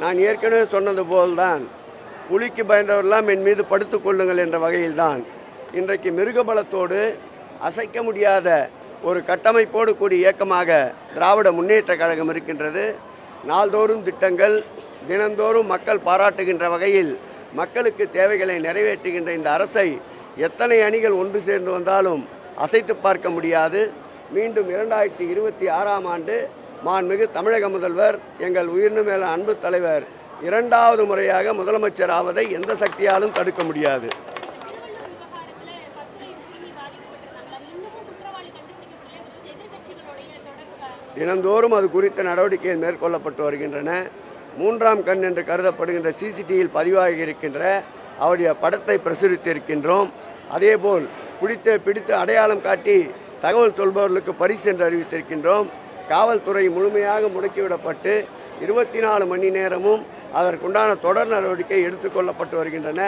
நான் ஏற்கனவே சொன்னது போல்தான் புலிக்கு பயந்தவரெல்லாம் என் மீது படுத்துக்கொள்ளுங்கள் என்ற வகையில்தான். இன்றைக்கு மிருகபலத்தோடு அசைக்க முடியாத ஒரு கட்டமைப்போடு கூடிய இயக்கமாக திராவிட முன்னேற்ற கழகம் இருக்கின்றது. நாள்தோறும் திட்டங்கள் தினந்தோறும் மக்கள் பாராட்டுகின்ற வகையில் மக்களுக்கு தேவைகளை நிறைவேற்றுகின்ற இந்த அரசை எத்தனை அணிகள் ஒன்று சேர்ந்து வந்தாலும் அசைத்து பார்க்க முடியாது. மீண்டும் இரண்டாயிரத்தி இருபத்தி ஆறாம் ஆண்டு மாண்புமிகு தமிழக முதல்வர் எங்கள் உயிர்ந்து மேல அன்பு தலைவர் இரண்டாவது முறையாக முதலமைச்சர் ஆவதை எந்த சக்தியாலும் தடுக்க முடியாது. தினந்தோறும் அது குறித்த நடவடிக்கைகள் மேற்கொள்ளப்பட்டு வருகின்றன. மூன்றாம் கண் என்று கருதப்படுகின்ற சிசிடிவியில் பதிவாகி இருக்கின்ற அவருடைய படத்தை பிரசுரித்திருக்கின்றோம். அதேபோல் பிடித்த பிடித்து அடையாளம் காட்டி தகவல் சொல்பவர்களுக்கு பரிசு என்று அறிவித்திருக்கின்றோம். காவல்துறை முழுமையாக முடக்கிவிடப்பட்டு இருபத்தி நாலு மணி நேரமும் அதற்குண்டான தொடர் நடவடிக்கை எடுத்துக்கொள்ளப்பட்டு வருகின்றன.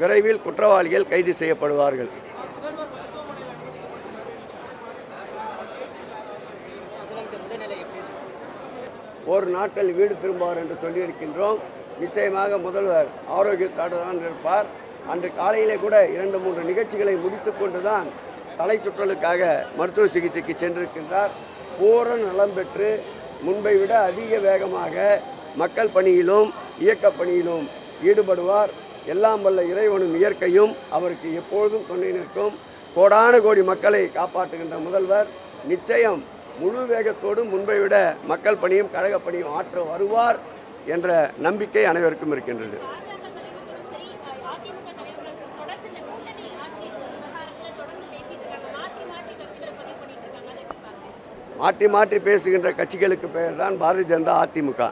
விரைவில் குற்றவாளிகள் கைது செய்யப்படுவார்கள். ஒரு நாட்கள் வீடு திரும்புவார் என்று சொல்லியிருக்கின்றோம். நிச்சயமாக முதல்வர் ஆரோக்கியத்தாடுதான் இருப்பார். அன்று காலையிலே கூட இரண்டு மூன்று நிகழ்ச்சிகளை முடித்து கொண்டுதான் தலை சுற்றலுக்காக மருத்துவ சிகிச்சைக்கு சென்றிருக்கின்றார். பூரண நலம் பெற்று முன்பை விட அதிக வேகமாக மக்கள் பணியிலும் இயக்கப் பணியிலும் ஈடுபடுவார். எல்லாம் வல்ல இறைவனும் இயற்கையும் அவருக்கு எப்பொழுதும் துணை நிற்கும். கோடான கோடி மக்களை காப்பாற்றுகின்ற முதல்வர் நிச்சயம் முழு வேகத்தோடு முன்பை விட மக்கள் பணியும் கழக பணியும் ஆற்ற வருவார் என்ற நம்பிக்கை அனைவருக்கும் இருக்கின்றது. மாற்றி மாற்றி பேசுகின்ற கட்சிகளுக்கு பெயர் தான் பாரதிய ஜனதா அதிமுக.